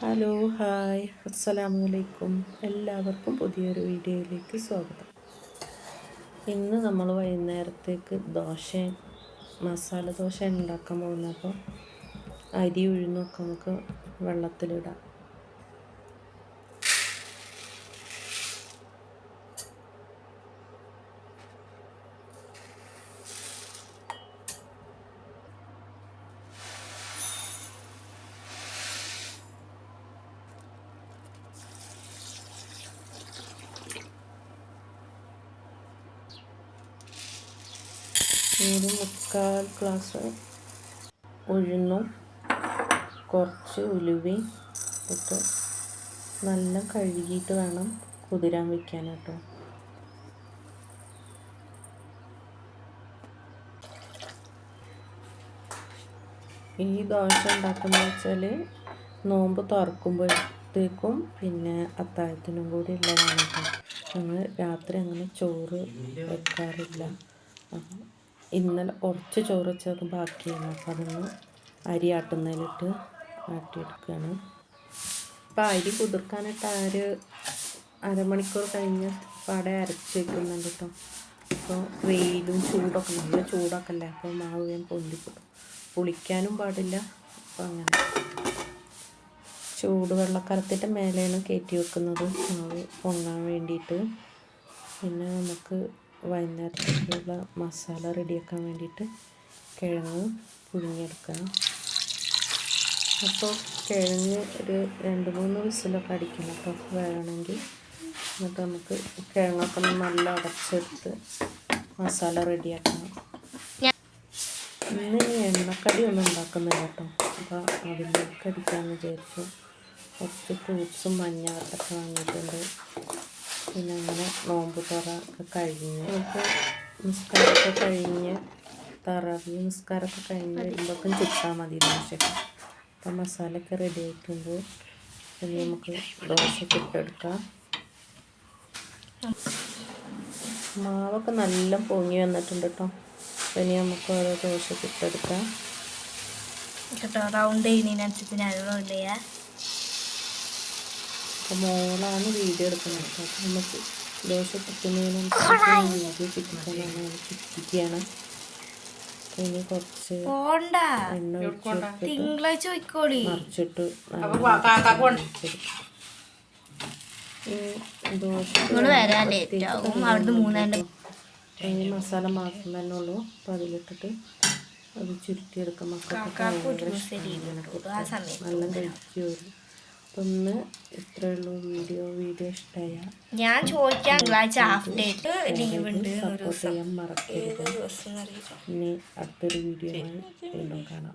Hello hi. അസ്സലാമു അലൈക്കും എല്ലാവർക്കും പുതിയൊരു വീഡിയോയിലേക്ക് സ്വാഗതം. ഇന്ന് നമ്മൾ വൈകുന്നേരത്തേക്ക് ദോശ മസാല ദോശ ഉണ്ടാക്കാൻ പോകുന്നപ്പോൾ അരി ഉഴുന്നൊക്കെ നമുക്ക് വെള്ളത്തിലിടാം. ഒരു മുക്കാൽ ഗ്ലാസ് ഉഴുന്നും കുറച്ച് ഉലുവയും ഇട്ട് നല്ല കഴുകിയിട്ട് വേണം കുതിരാൻ വെക്കാൻ കേട്ടോ ഈ ദോശ ഉണ്ടാക്കുന്നത് വെച്ചാൽ നോമ്പ് തുറക്കുമ്പോഴത്തേക്കും പിന്നെ അത്താഴത്തിനും കൂടി ഉള്ളതാണ് ഞങ്ങൾ രാത്രി അങ്ങനെ ചോറ് വെക്കാറില്ല. ഇന്നലെ കുറച്ച് ചോറ് വെച്ചത് ബാക്കിയാണ് അപ്പോൾ അതൊന്ന് അരി ആട്ടുന്നതിലിട്ട് ആട്ടിയെടുക്കുകയാണ്. അപ്പോൾ അരി കുതിർക്കാനിട്ട് ഒരു അരമണിക്കൂർ കഴിഞ്ഞ് പാടെ അരച്ച് വെക്കുന്നുണ്ട് കേട്ടോ അപ്പോൾ വെയിലും ചൂടൊക്കെ നല്ല ചൂടൊക്കെ അല്ലേ അപ്പോൾ മാവ് ഞാൻ പൊന്തിക്കിട്ടും പുളിക്കാനും പാടില്ല. അപ്പോൾ അങ്ങനെ ചൂട് ചൂടുവെള്ളക്കരത്തിന്റെ മേലെയാണ് കയറ്റി വെക്കുന്നത്. മാവ് പൊങ്ങാൻ വേണ്ടിയിട്ട്. പിന്നെ നമുക്ക് വൈകുന്നേരത്തേക്കുള്ള മസാല റെഡിയാക്കാൻ വേണ്ടിയിട്ട് കിഴങ്ങ് പുഴുങ്ങിയെടുക്കണം. അപ്പോൾ കിഴങ്ങ് ഒരു രണ്ട് മൂന്ന് വിസിലൊക്കെ അടിക്കണം അപ്പോൾ വേണമെങ്കിൽ എന്നിട്ട് നമുക്ക് കിഴങ്ങൊക്കെ നല്ല അടച്ചെടുത്ത് മസാല റെഡിയാക്കണം. ഇന്ന് ഇനി എണ്ണക്കടി ഒന്നും ഉണ്ടാക്കുന്നില്ല കേട്ടോ. അപ്പോൾ അതിലേക്ക് അടിക്കാമെന്ന് വിചാരിച്ചു. കുറച്ച് ഫ്രൂട്ട്സും മഞ്ഞളൊക്കെ വാങ്ങിയിട്ടുണ്ട്. പിന്നെ അങ്ങനെ നോമ്പ് തുറ ഒക്കെ കഴിഞ്ഞ് നിസ്കാരമൊക്കെ കഴിഞ്ഞ് തറവി നിസ്കാരമൊക്കെ കഴിഞ്ഞ് വരുമ്പോഴേക്കും ചുറ്റാൽ മതി ദോശയ്ക്ക് അപ്പം മസാലയൊക്കെ റെഡി ആയിട്ടുണ്ട്. ഇനി നമുക്ക് ദോശ ഇട്ടെടുക്കാം മാവൊക്കെ നല്ല പൊങ്ങി വന്നിട്ടുണ്ട് കേട്ടോ. അപ്പം ഇനി നമുക്ക് ഓരോ ദോശ ഇട്ടെടുക്കാം കേട്ടോ റൗണ്ട് ചെയ്യുന്നതിനനുസരിച്ച് ഞാൻ റൗണ്ട് ചെയ്യാം. അപ്പോൾ മോളാണ് വീഡിയോ എടുക്കുന്നത്. അപ്പോൾ നമുക്ക് ദോശ ചുറ്റിക്കാനാണ് ചുറ്റിക്കുകയാണ് അപ്പോൾ ഇനി കുറച്ച് എണ്ണ മറിച്ചിട്ട് മസാല മാത്രം തന്നെ ഉള്ളൂ. അപ്പൊ അതിലിട്ടിട്ട് അത് ചുരുട്ടിയെടുക്കാം. മക്കൾക്ക് നല്ല കഴിക്കുമല്ലോ അപ്പം ഇത്രേ ഉള്ളൂ വീഡിയോ? വീഡിയോ ഇഷ്ടമായ ഞാൻ ചോദിക്കാം തിങ്കളാഴ്ച ഹാഫ് ഡേറ്റ് ലീവ് ഉണ്ട് സപ്പോർട്ട് ചെയ്യാൻ മറക്കരുത്. ഇനി അടുത്തൊരു വീഡിയോ വീണ്ടും കാണാം.